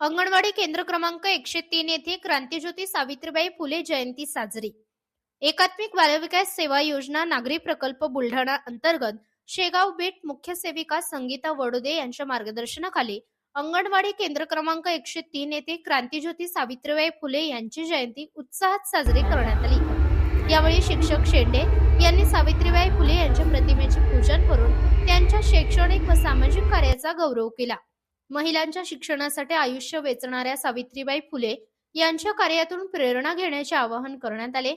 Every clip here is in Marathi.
अंगणवाडी केंद्र क्रमांक एकशे तीन येथे क्रांतीज्योती सावित्रीबाई फुले जयंती साजरी. एकात्मिक बालविकास सेवा योजना नागरी प्रकल्प बुलढाणा अंतर्गत शेगाव बीट मुख्य सेविका संगीता वडोदे यांच्या मार्गदर्शनाखाली अंगणवाडी केंद्र क्रमांक एकशे तीन येथे क्रांतीज्योती सावित्रीबाई फुले यांची जयंती उत्साहात साजरी करण्यात आली. यावेळी शिक्षक शेंडे यांनी सावित्रीबाई फुले यांच्या प्रतिमेचे पूजन करून त्यांच्या शैक्षणिक व सामाजिक कार्याचा गौरव केला. महिलांच्या शिक्षणासाठी आयुष्य वेचणाऱ्या सावित्रीबाई फुले यांच्या कार्यातून प्रेरणा घेण्याचे आवाहन करण्यात आले.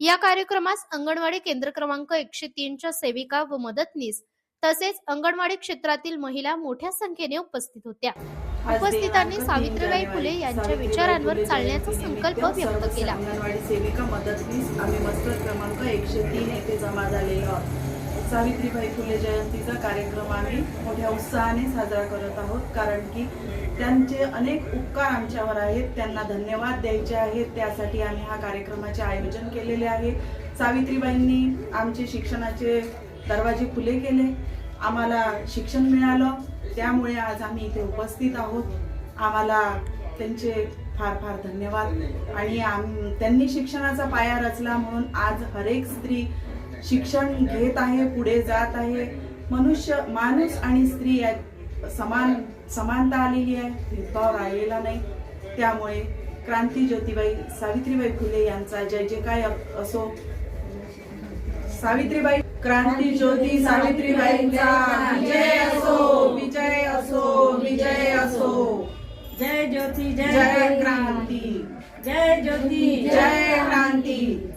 या कार्यक्रमास अंगणवाडी केंद्र क्रमांक एकशे तीनच्या सेविका व मदतनीस तसेच अंगणवाडी क्षेत्रातील महिला मोठ्या संख्येने उपस्थित होत्या. उपस्थितांनी सावित्रीबाई फुले यांच्या विचारांवर चालण्याचा संकल्प व्यक्त केला. अंगणवाडी सेविका मदतनीस आम्ही मस्टर क्रमांक एकशे तीन येथे जमा झालेलो सावित्रीबाई फुले जयंतीचा कार्यक्रम आम्ही मोठ्या उत्साहाने साजरा करत आहोत. कारण की त्यांचे अनेक उपकार आमच्यावर आहेत. त्यांना धन्यवाद द्यायचे आहेत. त्यासाठी आम्ही हा कार्यक्रमाचे आयोजन केलेले आहे. सावित्रीबाईंनी आमचे शिक्षणाचे दरवाजे खुले केले. आम्हाला शिक्षण मिळालं. त्यामुळे आज आम्ही इथे उपस्थित आहोत. आम्हाला त्यांचे फार फार धन्यवाद. आणि आम त्यांनी शिक्षणाचा पाया रचला म्हणून आज हरेक स्त्री शिक्षण घेत आहे पुढे जात आहे. मनुष्य माणूस आणि स्त्री यात समान समानता आलेली आहे. भेदभाव राहिलेला नाही. त्यामुळे क्रांती ज्योतिबाई सावित्रीबाई फुले यांचा जय जय काय असो. सावित्रीबाई क्रांती ज्योती सावित्रीबाईंचा विजय असो विजय असो विजय असो. जय ज्योती जय क्रांती. जय ज्योती जय क्रांती.